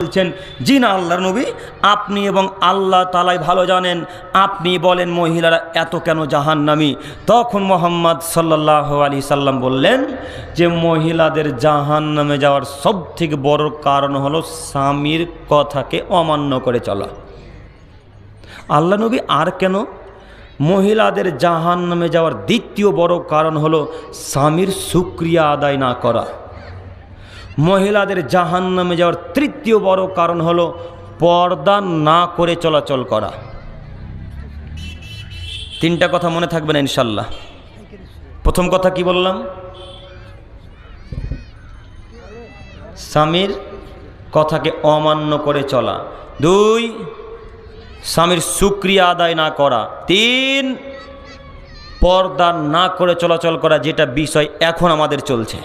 বলছেন, জি না আল্লাহর নবী, আপনি এবং আল্লাহ তালাই ভালো জানেন। আপনি বলেন মহিলারা এত কেন জাহান্নামি? তখন মোহাম্মদ সাল্লাহ আলী সাল্লাম বললেন যে, মহিলাদের জাহান্নামে যাওয়ার সব থেকে বড় কারণ হলো স্বামীর কথাকে অমান্য করে চলা। আল্লাহ নবী, আর কেন? মহিলাদের জাহান নামে যাওয়ার দ্বিতীয় বড় কারণ হলো স্বামীর সুক্রিয়া আদায় না করা। মহিলাদের জাহান নামে যাওয়ার তৃতীয় বড় কারণ হলো পর্দা না করে চলাচল করা। তিনটা কথা মনে থাকবে না ইনশাল্লাহ। প্রথম কথা কি বললাম? স্বামীর কথাকে অমান্য করে চলা। দুই, স্বামীর সুক্রিয়া আদায় না করা। তিন, পর্দা না করে চলাচল করা যেটা বিষয় এখন আমাদের চলছে।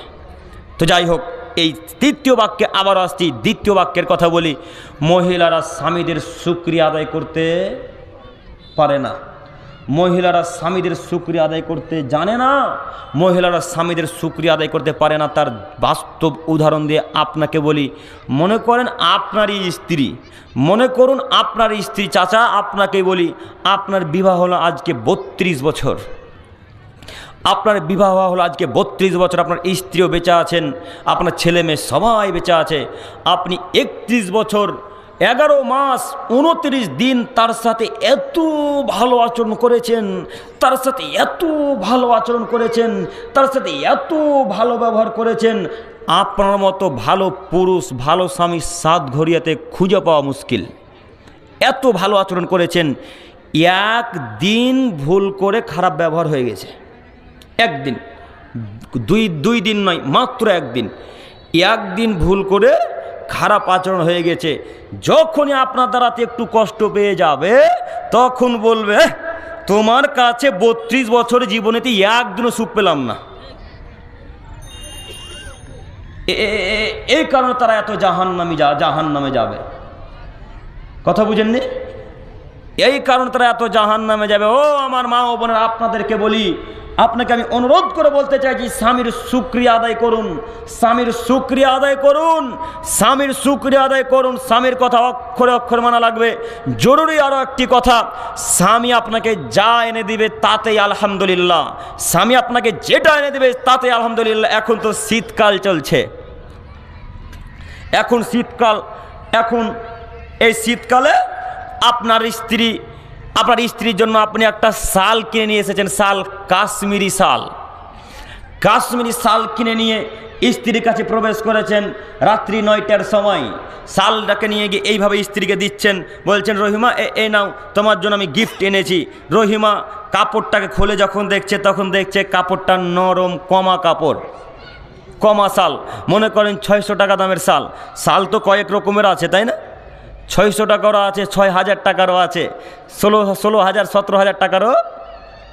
তো যাই হোক এই তৃতীয় বাক্যে আবার আসছি, দ্বিতীয় বাক্যের কথা বলি। মহিলারা স্বামীদের সুক্রিয়া আদায় করতে পারে না। মহিলারা স্বামীদের সুক্রিয়া আদায় করতে জানে না। মহিলারা স্বামীদের সুক্রিয়া আদায় করতে পারে না। তার বাস্তব উদাহরণ দিয়ে আপনাকে বলি, মনে করেন আপনারই স্ত্রী, মনে করুন আপনার স্ত্রী চাচা আপনাকে বলি, আপনার বিবাহ হলো আজকে বত্রিশ বছর। আপনার বিবাহ হলো আজকে বত্রিশ বছর, আপনার স্ত্রীও বেঁচে আছেন, আপনার ছেলে মেয়ে সবাই বেঁচে আছে। আপনি একত্রিশ বছর, এগারো মাস, উনত্রিশ দিন তার সাথে এত ভালো আচরণ করেছেন, তার সাথে এত ভালো আচরণ করেছেন, তার সাথে এত ভালো ব্যবহার করেছেন, আপনার মতো ভালো পুরুষ, ভালো স্বামী সাত ঘড়িয়াতে খুঁজে পাওয়া মুশকিল। এত ভালো আচরণ করেছেন, একদিন ভুল করে খারাপ ব্যবহার হয়ে গেছে। একদিন। দুই দুই দিন নয়, মাত্র একদিন। একদিন ভুল করে খারাপ আচরণ হয়ে গেছে। যখনই আপনার দ্বারাতে একটু কষ্ট পেয়ে যাবে, তখন বলবে তোমার কাছে বত্রিশ বছরের জীবনেতে একদিনও সুখ পেলাম না। এই কারণে তারা এত জাহান নামি যা জাহান নামে যাবে। কথা বুঝেননি? এই কারণে তারা এত জাহান নামে যাবে। ও আমার মা ও বোনেরা, আপনাদেরকে বলি আপনাকে আমি অনুরোধ করে বলতে চাইছি স্বামীর সুক্রিয়া আদায় করুন, স্বামীর সুক্রিয়া আদায় করুন, স্বামীর সুক্রিয়া আদায় করুন, স্বামীর কথা অক্ষরে অক্ষর মানা লাগবে। জরুরি আরও একটি কথা, স্বামী আপনাকে যা এনে দিবে তাতেই আলহামদুলিল্লাহ। স্বামী আপনাকে যেটা এনে দেবে তাতেই আলহামদুলিল্লাহ। এখন তো শীতকাল চলছে। এখন শীতকাল, এখন এই শীতকালে আপনার স্ত্রী আপনার স্ত্রীর জন্য আপনি একটা শাল কিনে নিয়ে এসেছেন, শাল, কাশ্মীরি শাল। কাশ্মীরি শাল কিনে নিয়ে স্ত্রীর কাছে প্রবেশ করেছেন রাত্রি নয়টার সময়। শালটাকে নিয়ে গিয়ে এইভাবে স্ত্রীকে দিচ্ছেন, বলছেন, রহিমা, এ এই নাও, তোমার জন্য আমি গিফট এনেছি। রহিমা কাপড়টাকে খুলে যখন দেখছে, তখন দেখছে কাপড়টা নরম কমা কাপড়, কমা শাল। মনে করেন ছয়শো টাকা দামের শাল। শাল তো কয়েক রকমের আছে, তাই না? ছয়শো টাকারও আছে ছয় হাজার টাকারও আছে ষোলো ষোলো হাজার সতেরো হাজার টাকারও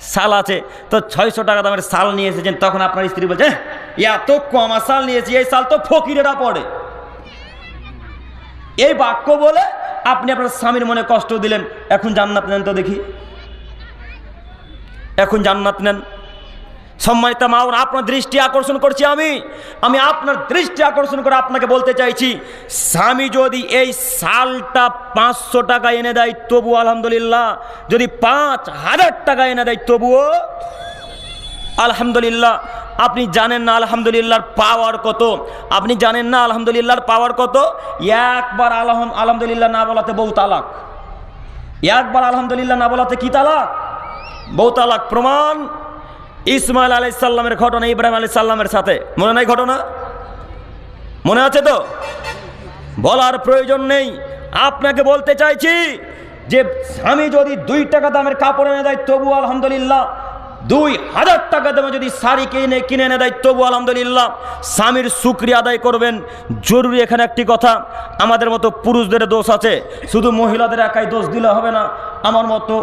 শাল আছে। তো ছয়শো টাকা দামের শাল নিয়ে এসেছেন তখন আপনার স্ত্রী বলছে "এহ, এত কমা শাল নিয়েছি এই শাল তো ফকিরেরা পড়ে। এই বাক্য বলে আপনি আপনার স্বামীর মনে কষ্ট দিলেন এখন জান্নাত নেন তো দেখি। এখন জান্নাত নেন। সম্মানিত মা বোন, আপনার দৃষ্টি আকর্ষণ করছি আমি। আমি আপনার দৃষ্টি আকর্ষণ করে আপনাকে বলতে চাইছি স্বামী যদি এই সালটা পাঁচশো টাকা এনে দেয় তবু আলহামদুলিল্লাহ। যদি পাঁচ হাজার টাকা এনে দেয় তবুও আলহামদুলিল্লাহ। আপনি জানেন না আলহামদুলিল্লাহর পাওয়ার কত? আপনি জানেন না আলহামদুলিল্লাহর পাওয়ার কত? একবার আলহাম আলহামদুলিল্লাহ না বলাতে বউ তালাক। একবার আলহামদুলিল্লাহ না বলাতে কি তালাক? বউ তালাক। প্রমাণ ইসমাইল আলাই সাল্লামের ঘটনা, ইব্রাহিম আলাই সাল্লামের সাথে। মনে নাই ঘটনা? মনে আছে তো? বলার প্রয়োজন নেই। আপনাকে বলতে চাইছি যে আমি যদি দুই টাকা দামের কাপড় এনে দেয়, তবু আলহামদুলিল্লাহ দুই হাজার টাকা দামে যদি শাড়ি কিনে কিনে এনে দেয়, তবু আলহামদুলিল্লাহ স্বামীর সুক্রিয়া আদায় করবেন। জরুরি এখানে একটি কথা, আমাদের মতো পুরুষদের দোষ আছে। শুধু মহিলাদের একাই দোষ দিলে হবে না। আমার মতো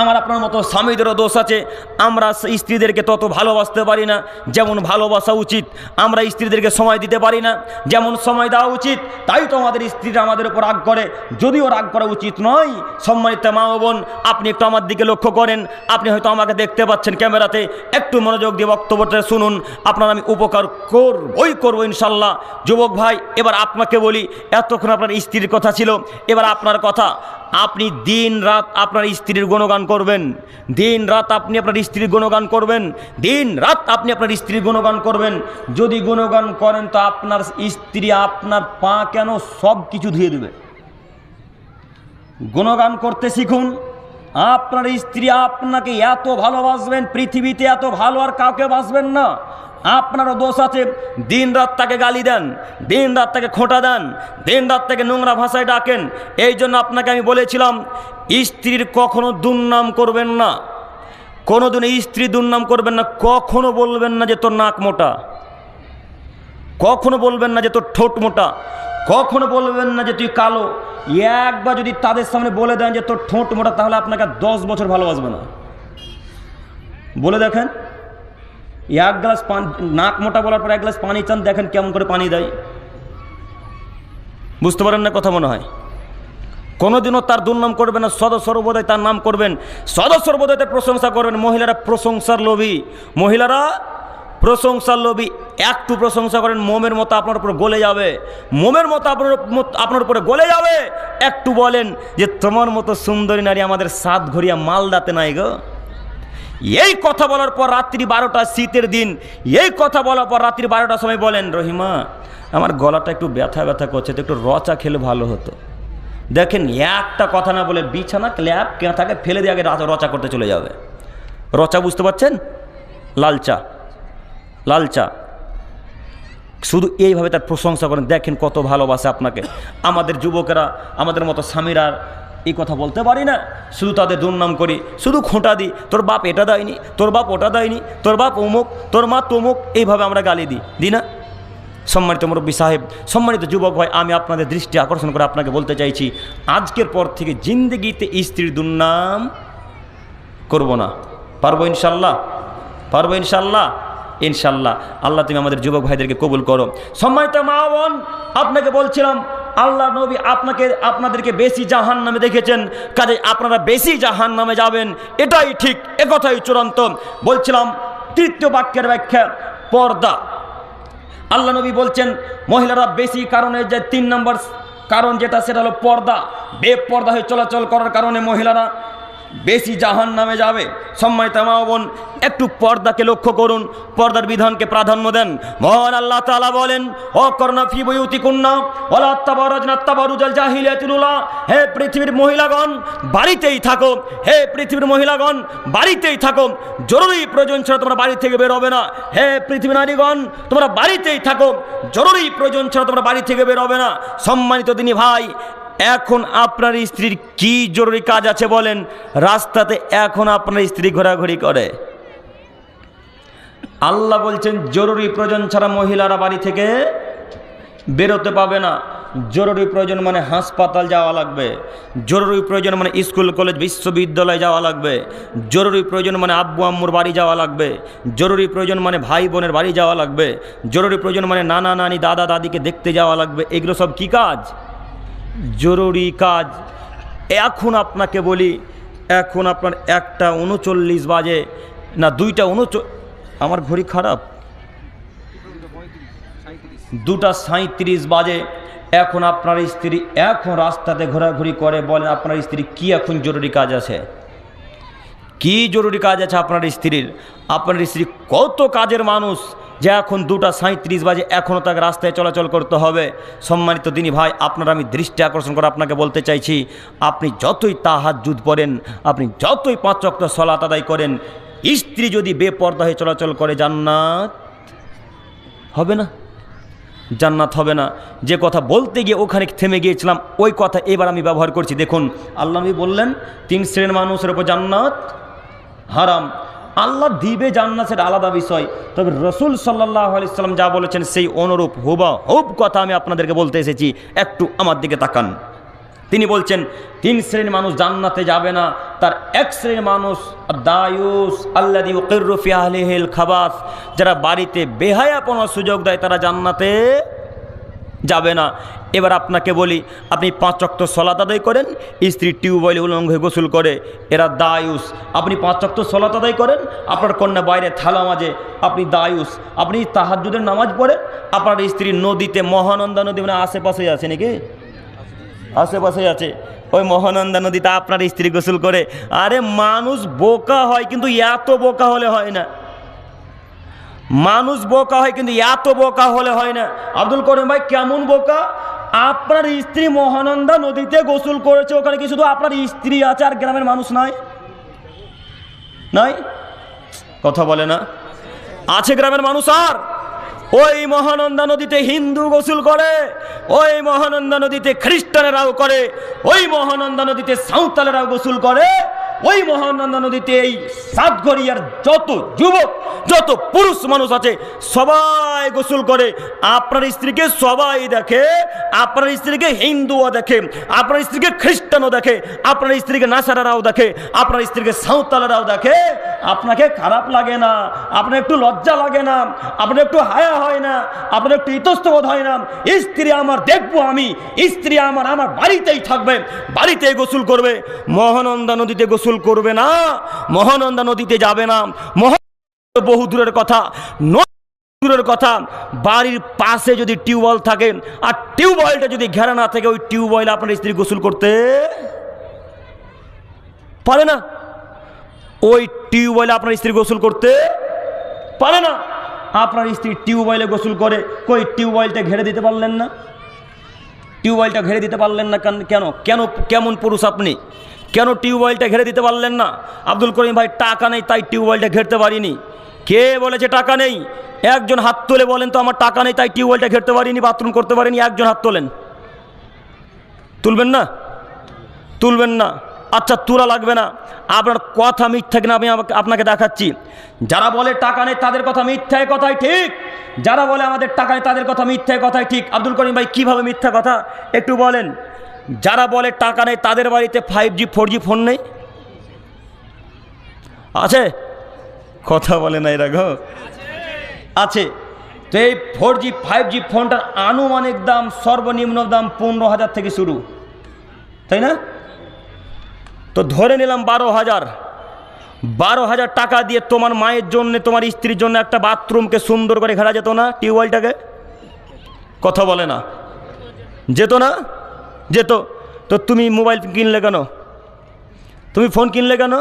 আমার আপনার মতো স্বামীদেরও দোষ আছে। আমরা স্ত্রীদেরকে তত ভালোবাসতে পারি না, যেমন ভালোবাসা উচিত। আমরা স্ত্রীদেরকে সময় দিতে পারি না, যেমন সময় দেওয়া উচিত। তাই তো আমাদের স্ত্রীরা আমাদের উপর রাগ করে। যদিও রাগ করা উচিত নয়। সম্মানিত মা বোন, আপনি একটু আমার দিকে লক্ষ্য করেন। আপনি হয়তো আমাকে দেখতে পাচ্ছেন ক্যামেরাতে। একটু মনোযোগ দিয়ে বক্তব্যটা শুনুন। আপনার আমি উপকার করবই করব ইনশাল্লাহ। যুবক ভাই, এবার আপনাকে বলি, এতক্ষণ আপনার স্ত্রীর কথা ছিল। এবার আপনার কথা। আপনি দিন রাত আপনার স্ত্রীর গুণগান করবেন। দিন রাত আপনি আপনার স্ত্রীর গুণগান করবেন। দিন রাত আপনি আপনার স্ত্রীর গুণগান করবেন। যদি গুণগান করেন তো আপনার স্ত্রী আপনার পা কেন সব কিছু ধুয়ে দেবে? গুণগান করতে শিখুন। আপনার স্ত্রী আপনাকে এত ভালোবাসবেন, পৃথিবীতে এত ভালো আর কাউকে বাসবেন না। আপনারও দোষ আছে। দিন রাত তাকে গালি দেন, দিন রাত তাকে খোঁটা দেন, দিন রাত তাকে নোংরা ভাষায় ডাকেন। এই জন্য আপনাকে আমি বলেছিলাম, স্ত্রীর কখনো দুর্নাম করবেন না। কোনোদিন স্ত্রী দুর্নাম করবেন না, কখনো বলবেন না যে তোর নাক মোটা। কখনো বলবেন না যে তোর ঠোঁট মোটা। কখনো বলবেন না যে তুই কালো। একবার যদি তাদের সামনে বলে দেন যে তোর ঠোঁট মোটা, তাহলে আপনাকে দশ বছর ভালোবাসবে না। বলে দেখেন এক গ্লাস পানি, নাক মোটা বলার পর এক গ্লাস পানি চান, দেখেন কেমন করে পানি দেয়। বুঝতে পারেন না কথা মনে হয়? কোনোদিনও তার দুর্নাম করবেন না সদ সর্বদাই তার নাম করবেন সদ সর্বদাই প্রশংসা করবেন, মহিলারা প্রশংসার লোভী। মহিলারা প্রশংসার লোভী, একটু প্রশংসা করেন, মোমের মতো আপনার উপর গলে যাবে। মোমের মতো আপনার আপনার উপরে গলে যাবে। একটু বলেন যে, তোমার মতো সুন্দরী নারী আমাদের সাত ঘড়িয়া মালদাতে নাই গো। এই কথা বলার পর রাত্রি বারোটা শীতের দিন, এই কথা বলার পর রাত্রি বারোটার সময় বলেন, রহিমা, আমার গলাটা একটু ব্যথা ব্যথা করছে, তো একটু রচা খেলে ভালো হতো। দেখেন, একটা কথা না বলে বিছানা ক্ল্যাপ কেঁথাকে ফেলে দিয়ে আগে রচা করতে চলে যাবে। রচা বুঝতে পারছেন? লালচা লালচা শুধু এইভাবে তার প্রশংসা করেন। দেখেন কত ভালোবাসে আপনাকে। আমাদের যুবকেরা, আমাদের মতো স্বামীরা এই কথা বলতে পারি না। শুধু তাদের দুর্নাম করি, শুধু খোঁটা দিই, তোর বাপ এটা দেয়নি, তোর বাপ ওটা দেয়নি, তোর বাপ অমুক, তোর মা তমুক, এইভাবে আমরা গালি দিই দিই না? সম্মানিত মুরব্বী সাহেব, সম্মানিত যুবক ভাই, আমি আপনাদের দৃষ্টি আকর্ষণ করে আপনাকে বলতে চাইছি, আজকের পর থেকে জিন্দগিতে স্ত্রীর দুর্নাম করব না। পারব ইনশাল্লাহ? পারব ইনশাল্লাহ? ইনশাল্লাহ। আল্লাহ তুমি আমাদের যুবক ভাইদেরকে কবুল করো। সম্মানিত মা বোন, আপনাকে বলছিলাম আল্লাহ নবী আপনাকে, আপনাদেরকে বেশি জাহান নামে দেখেছেন। কাজে আপনারা বেশি জাহান নামে যাবেন। এটাই ঠিক একথাই চূড়ান্ত। বলছিলাম, তৃতীয় বাক্যের ব্যাখ্যা, পর্দা। আল্লাহ নবী বলছেন, মহিলারা বেশি কারণে যে তিন নম্বর কারণ যেটা, সেটা হলো পর্দা। বেপর্দা হয়ে চলাচল করার কারণে মহিলারা বেশি জাহান নামে যাবে। সম্মানিত মা বোন, একটু পর্দাকে লক্ষ্য করুন, পর্দার বিধানকে প্রাধান্য দেন। মহান আল্লাহ তাআলা বলেন, ও করোনা ফি বইউতি কুন্না ওলা তাবারাজনা তাবারুজাল জাহিলিয়াতুল্লাহ হে পৃথিবীর মহিলাগণ, বাড়িতেই থাকো। হে পৃথিবীর মহিলাগণ, বাড়িতেই থাকো। জরুরি প্রয়োজন ছাড়া তোমরা বাড়ি থেকে বের হবে না। হে পৃথিবী নারীগণ, তোমরা বাড়িতেই থাকো। জরুরি প্রয়োজন ছাড়া তোমরা বাড়ি থেকে বের হবে না। সম্মানিত তিনি ভাই এখন আপনার স্ত্রীর কি জরুরি কাজ আছে বলেন? রাস্তাতে এখন আপনার স্ত্রী ঘোরাঘুরি করে। আল্লাহ বলছেন, জরুরি প্রয়োজন ছাড়া মহিলারা বাড়ি থেকে বেরোতে পাবে না। জরুরি প্রয়োজন মানে হাসপাতাল যাওয়া লাগবে। জরুরি প্রয়োজন মানে স্কুল, কলেজ, বিশ্ববিদ্যালয় যাওয়া লাগবে। জরুরি প্রয়োজন মানে আব্বু, আম্মুর বাড়ি যাওয়া লাগবে। জরুরি প্রয়োজন মানে ভাই বোনের বাড়ি যাওয়া লাগবে। জরুরি প্রয়োজন মানে নানা, নানি, দাদা, দাদিকে দেখতে যাওয়া লাগবে। এগুলো সব কি কাজ? জরুরি কাজ। এখন আপনাকে বলি, এখন আপনার একটা উনচল্লিশ বাজে, না দুইটা উনচ আমার ঘড়ি খারাপ। দুটা সাঁত্রিশ বাজে। এখন আপনার স্ত্রী এখন রাস্তাতে ঘোরাঘুরি করে, বলেন আপনার স্ত্রী কি এখন জরুরি কাজ আছে? কি জরুরি কাজ আছে আপনার স্ত্রীর? আপনার স্ত্রী কত কাজের মানুষ? যে এখন দুটা সাঁত্রিশ বাজে, এখনও তাকে রাস্তায় চলাচল করতে হবে। সম্মানিত দিনী ভাই, আপনার আমি দৃষ্টি আকর্ষণ করে আপনাকে বলতে চাইছি, আপনি যতই তাহাত যুদ্ধ পড়েন, আপনি যতই পাঁচ রক্ত সলাত আদায় করেন, স্ত্রী যদি বেপর্দা হয়ে চলাচল করে, জান্নাত হবে না? জান্নাত হবে না। যে কথা বলতে গিয়ে ওখানে থেমে গিয়েছিলাম, ওই কথা এবার আমি ব্যবহার করছি। দেখুন, আল্লাহ বললেন, তিন শ্রেণির মানুষের উপর জান্নাত হারাম। আল্লাহ দিবে জান্নাত সেটা আলাদা বিষয়। তবে রসুল সাল্লাহ আলিয়াল্লাম যা বলেছেন সেই অনুরূপ হুবা হুব কথা আমি আপনাদেরকে বলতে এসেছি। একটু আমার দিকে তাকান। তিনি বলছেন, তিন শ্রেণির মানুষ জান্নাতে যাবে না। তার এক শ্রেণির মানুষ দায়ুস আল্লাদি ওকিরুফি আহলিহিল খাবাস, যারা বাড়িতে বেহায়াপনার সুযোগ দেয়, তারা জান্নাতে যাবে না। এবার আপনাকে বলি, আপনি পাঁচ অক্ট সলাত আদায় করেন, স্ত্রী টিউবওয়েল উলঙ্গ হয়ে গোসল করে, এরা দায়ুস। আপনি পাঁচ অক্ট সলাত আদায় করেন, আপনার কন্যা বাইরে থালা মাঝে, আপনি দায়ুস। আপনি তাহাজুদের নামাজ পড়েন, আপনার স্ত্রী নদীতে মহানন্দা নদী মানে আশেপাশে আছে নাকি? আশেপাশে আছে। ওই মহানন্দা নদীতে আপনার স্ত্রী গোসল করে। আরে মানুষ বোকা হয়, কিন্তু এত বোকা হলে হয় না। মানুষ বোকা হয়, কিন্তু এত বোকা হলে হয় না। আব্দুল করিম ভাই, কেমন বোকা? আপনার স্ত্রী মহানন্দা নদীতে গোসল করেছে, ওখানে কি শুধু আপনার স্ত্রী আছে আর গ্রামের মানুষ নাই? নাই? কথা বলে না। আছে গ্রামের মানুষ আর? ওই মহানন্দা নদীতে হিন্দু গোসল করে, ওই মহানন্দা নদীতে খ্রিস্টানেরাও করে, ওই মহানন্দা নদীতে সাঁওতালেরাও গোসল করে, ওই মহানন্দা নদীতে এই সাতঘরিয়ার যত যুবক যত পুরুষ মানুষ আছে, সবাই গোসল করে। আপনার স্ত্রীকে সবাই দেখে, আপনার স্ত্রীকে হিন্দুও দেখে, আপনার স্ত্রীকে খ্রিস্টানও দেখে, আপনার স্ত্রীকে নাসারারাও দেখে, আপনার স্ত্রীকে সাঁওতালেরাও দেখে। আপনাকে খারাপ লাগে না, আপনার একটু লজ্জা লাগে না, আপনার একটু হায়া হয় না, আপনার একটু ইতস্তবোধ হয় না। স্ত্রী আমার দেখব আমি, স্ত্রী আমার আমার বাড়িতেই থাকবে বাড়িতে গোসল করবে। মহানন্দা নদীতে গোসল করবে না, মহানন্দা নদীতে যাবে না মহা বহু দূরের কথা দূরের কথা, বাড়ির পাশে যদি টিউবওয়েল থাকে, আর টিউবওয়েলটা যদি ঘেরা না থাকে, ওই টিউবওয়েল আপনার স্ত্রী গোসল করতে পারে না। ওই টিউবওয়েলে আপনার স্ত্রী গোসল করতে পারে না। আপনার স্ত্রী টিউবওয়েলে গোসল করে, কই টিউবওয়েলটা ঘেরে দিতে পারলেন না? টিউবওয়েলটা ঘেরে দিতে পারলেন না কেন কেন? কেন? কেমন পুরুষ আপনি? কেন টিউবওয়েলটা ঘেরে দিতে পারলেন না? আব্দুল করিম ভাই, টাকা নেই, তাই টিউবওয়েলটা ঘেরতে পারিনি। কে বলেছে টাকা নেই? একজন হাত তুলে বলেন তো, আমার টাকা নেই, তাই টিউবওয়েলটা ঘেরতে পারিনি, বাথরুম করতে পারিনি, একজন হাত তোলেন। তুলবেন না? তুলবেন না। আচ্ছা তোলা লাগবে না। আপনার কথা মিথ্যা কিনা আমি আপনাকে দেখাচ্ছি। যারা বলে টাকা নেই, তাদের কথা মিথ্যায় কথাই ঠিক। যারা বলে আমাদের টাকা নেই, তাদের কথা মিথ্যায় কথাই ঠিক। আব্দুল করিম ভাই, কীভাবে মিথ্যা কথা? একটু বলেন। যারা বলে টাকা নেই, তাদের বাড়িতে five G four G phone নেই? আছে? কথা বলে না এরা আছে। তো এই ফোর জি ফাইভ জি ফোনটার আনুমানিক দাম সর্বনিম্ন দাম পনেরো হাজার থেকে শুরু। তাই না? তো ধরে নিলাম বারো হাজার। বারো হাজার টাকা দিয়ে তোমার মায়ের জন্য, তোমার স্ত্রীর জন্য একটা বাথরুমকে সুন্দর করে ঘেরা যেত না টিউবওয়েলটাকে? কথা বলে না। যেত না? যেত তো তুমি মোবাইল কিনলে কেন? তুমি ফোন কিনলে কেন?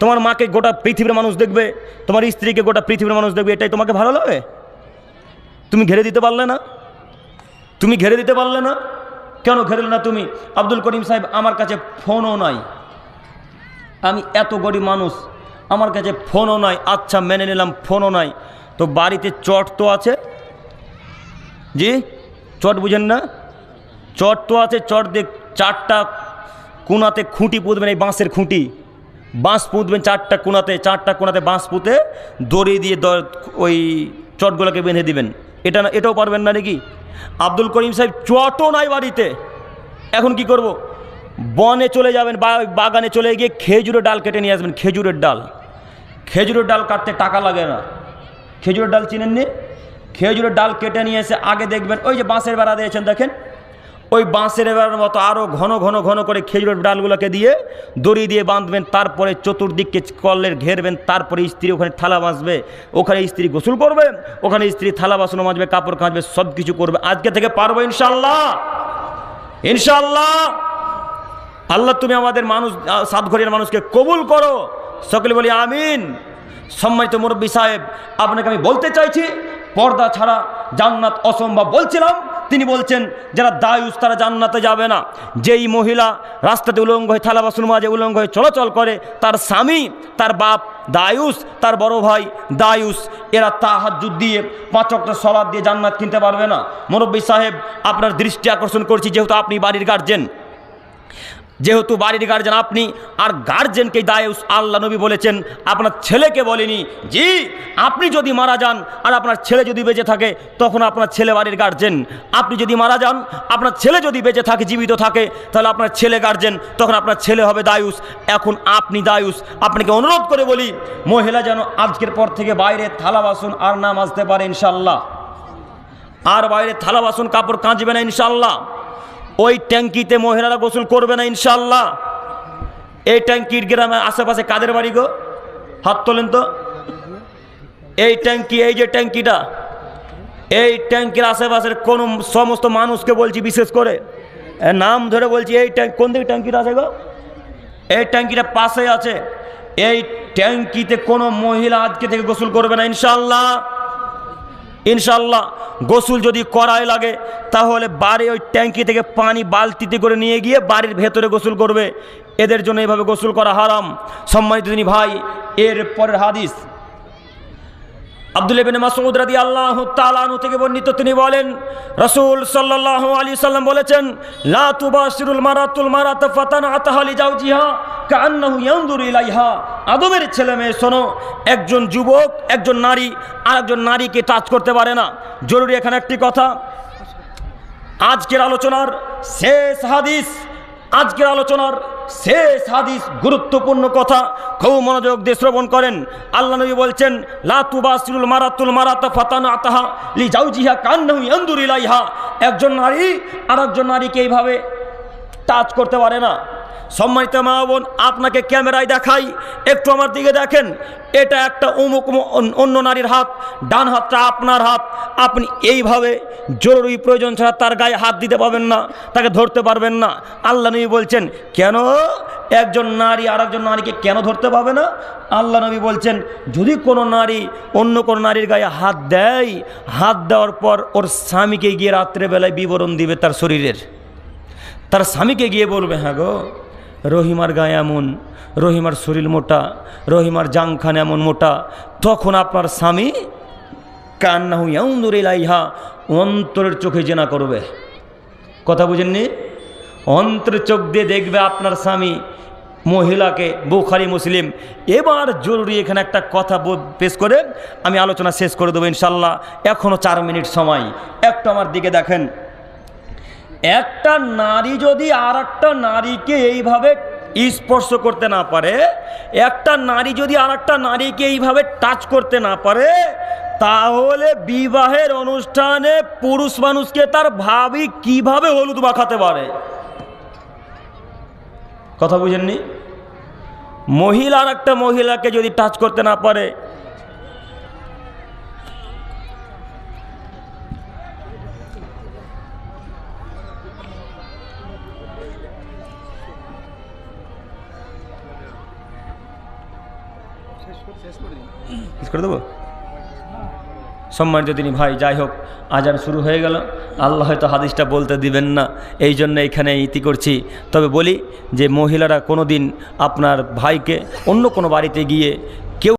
তোমার মাকে গোটা পৃথিবীর মানুষ দেখবে, তোমার স্ত্রীকে গোটা পৃথিবীর মানুষ দেখবে, এটাই তোমাকে ভালো লাগে? তুমি ঘেরে দিতে পারলে না? তুমি ঘেরে দিতে পারলে না? কেন ঘেরলে না তুমি? আব্দুল করিম সাহেব, আমার কাছে ফোনও নাই। আমি এত গরিব মানুষ, আমার কাছে ফোনও নাই। আচ্ছা মেনে নিলাম, ফোনও নাই। তো বাড়িতে চট তো আছে? জি? চট বুঝেন না? চট তো আছে, চট দিয়ে চারটা কোনাতে খুঁটি পুঁতবেন, এই বাঁশের খুঁটি। বাঁশ পুঁতবেন চারটা কোনাতে চারটা কোনাতে বাঁশ পুঁতে দড়ি দিয়ে ওই চটগুলোকে বেঁধে দিবেন। এটা না, এটাও পারবেন না নাকি? আব্দুল করিম সাহেব চটও নাই বাড়িতে। এখন কি করব? বনে চলে যাবেন বাগানে চলে গিয়ে খেজুরের ডাল কেটে নিয়ে আসবেন, খেজুরের ডাল। খেজুরের ডাল কাটতে টাকা লাগে না। খেজুরের ডাল চিনেননি? খেজুরের ডাল কেটে নিয়ে এসে আগে দেখবেন, ওই যে বাঁশের বেড়া দিয়েছেন, দেখেন? ওই বাঁশের বেড়ার মতো আরও ঘন ঘন ঘন করে খেজুরের ডালগুলোকে দিয়ে দড়ি দিয়ে বাঁধবেন, তারপরে চতুর্দিককে কলের ঘেরবেন তারপরে স্ত্রী ওখানে থালা বাঁচবে ওখানে স্ত্রী গোসল করবে, ওখানে স্ত্রী থালা বাসন মাজবে, কাপড় কাঁচবে সব কিছু করবে। আজকে থেকে পারব ইনশাল্লাহ ইনশাল্লাহ আল্লাহ তুমি আমাদের মানুষ সাত ঘরের মানুষকে কবুল করো। সকলে বলি আমিন। সম্মানিত মুরব্বী সাহেব, আপনাকে আমি বলতে চাইছি, পর্দা ছাড়া জান্নাত অসম্ভব বলছিলাম। তিনি বলছেন, যারা দায়ুস তারা জান্নাতে যাবে না। যেই মহিলা রাস্তাতে উলঙ্গ হয়ে, থালা বাসন মাঝে উলঙ্গ হয়ে চলাচল করে, তার স্বামী, তার বাপ দায়ুস, তার বড় ভাই দায়ুস, এরা তাহাজুদ দিয়ে পাঁচ অক্ট সলাদ দিয়ে জান্নাত কিনতে পারবে না। মুরব্বী সাহেব, আপনার দৃষ্টি আকর্ষণ করছি, যেহেতু আপনি বাড়ির গার্জেন যেহেতু বাড়ির গার্জেন আপনি, আর গার্জেনকে দায়ুস আল্লাহ নবী বলেছেন, আপনার ছেলেকে বলেনি। জি, আপনি যদি মারা যান, আর আপনার ছেলে যদি বেঁচে থাকে, তখন আপনার ছেলে বাড়ির গার্জেন আপনি যদি মারা যান, আপনার ছেলে যদি বেঁচে থাকে, জীবিত থাকে, তাহলে আপনার ছেলে গার্জেন তখন আপনার ছেলে হবে দায়ুস এখন আপনি দায়ুস আপনাকে অনুরোধ করে বলি, মহিলা যেন আজকের পর থেকে বাইরে থালা বাসন আর না মাজতে পারে ইনশাল্লাহ আর বাইরে থালা বাসন, কাপড় কাঁচবে না ইনশাল্লাহ ওই ট্যাঙ্কিতে মহিলারা গোসল করবে না ইনশাল্লাহ এই ট্যাঙ্কির গ্রামে আশেপাশে কাদের বাড়ি গো? হাত তোলেন তো। এই ট্যাঙ্কি, এই যে ট্যাঙ্কিটা, এই ট্যাঙ্কির আশেপাশের কোন সমস্ত মানুষকে বলছি বিশেষ করে নাম ধরে বলছি, এই ট্যাঙ্ক, কোন দিকে ট্যাঙ্কিটা আছে গো? এই ট্যাঙ্কিটা পাশে আছে। এই ট্যাঙ্কিতে কোনো মহিলা আজকে থেকে গোসল করবে না ইনশাল্লাহ ইনশাল্লাহ গোসুল যদি করাই লাগে, তাহলে বাড়ি ওই ট্যাঙ্কি থেকে পানি বালতিতে করে নিয়ে গিয়ে বাড়ির ভেতরে গোসল করবে। এদের জন্য এভাবে গোসল করা হারাম। সম্মানিত তিনি ভাই, এর পরের হাদিস। আব্দুল ইবিন মাসউদ রাদিয়াল্লাহু তাআলা আনহু থেকে তিনি বলেন, রাসূল সাল্লাম বলেছেন ছেলে মেয়ে, শোনো, একজন যুবক, একজন নারী আর একজন নারীকে টাচ করতে পারে না। জরুরি এখানে একটি কথা, আজকের আলোচনার শেষ হাদিস, আজকের আলোচনার শেষ হাদিস গুরুত্বপূর্ণ কথা। খুব মনোযোগ দিয়ে শ্রবণ করেন। আল্লাহ নবী বলছেন লাতুবাসিরুল মারাতুল মারাতা ফাতানা আতাহা লি জাউজিহা কান্নাহু ইয়ানদুর ইলাইহা। একজন নারী আর একজন নারীকে এইভাবে টাচ করতে পারে না। সম্মানিত মা বোন, আপনাকে ক্যামেরায় দেখাই, একটু আমার দিকে দেখেন, এটা একটা অমুক অন্য নারীর হাত, ডান হাতটা আপনার হাত, আপনি এইভাবে জরুরি প্রয়োজন ছাড়া তার গায়ে হাত দিতে পারবেন না, তাকে ধরতে পারবেন না। আল্লাহ নবী বলছেন, কেন? একজন নারী আর একজন নারীকে কেন ধরতে পারবে না? আল্লাহ নবী বলছেন, যদি কোনো নারী অন্য কোনো নারীর গায়ে হাত দেয়, হাত দেওয়ার পর ওর স্বামীকে গিয়ে রাত্রেবেলায় বিবরণ দিবে তার শরীরের। তার স্বামীকে গিয়ে বলবে হ্যাঁ গো রহিমার গায়ে এমন, রহিমার শরীর মোটা, রহিমার জাংখান এমন মোটা, তখন আপনার স্বামী কান্না হুইয়াউন্দুর ইলাইহা, অন্তরের চোখে জেনা করবে। কথা বুঝেননি? অন্তরের চোখ দিয়ে দেখবে আপনার স্বামী মহিলাকে, বুখারি, মুসলিম। এবার জরুরি এখানে একটা কথা পেশ করে, আমি আলোচনা শেষ করে দেবো ইনশাল্লাহ। এখনও চার মিনিট সময়। একটু আমার দিকে দেখেন। একটা নারী যদি আর একটা নারীকে এইভাবে স্পর্শ করতে না পারে, একটা নারী যদি আর একটা নারীকে এইভাবে টাচ করতে না পারে, তাহলে বিবাহের অনুষ্ঠানে পুরুষ মানুষকে তার ভাবি কীভাবে হলুদ মাখাতে পারে? কথা বুঝেননি? মহিলা আর একটা মহিলাকে যদি টাচ করতে না পারে সম্মানিত তিনি, ভাই যাই হোক আজান শুরু হয়ে গেল। আল্লাহ হয়তো হাদিসটা বলতে দিবেন না। এই জন্য এখানে ইতি করছি। তবে বলি যে, মহিলারা কোনো দিন আপনার ভাইকে অন্য কোনো বাড়িতে গিয়ে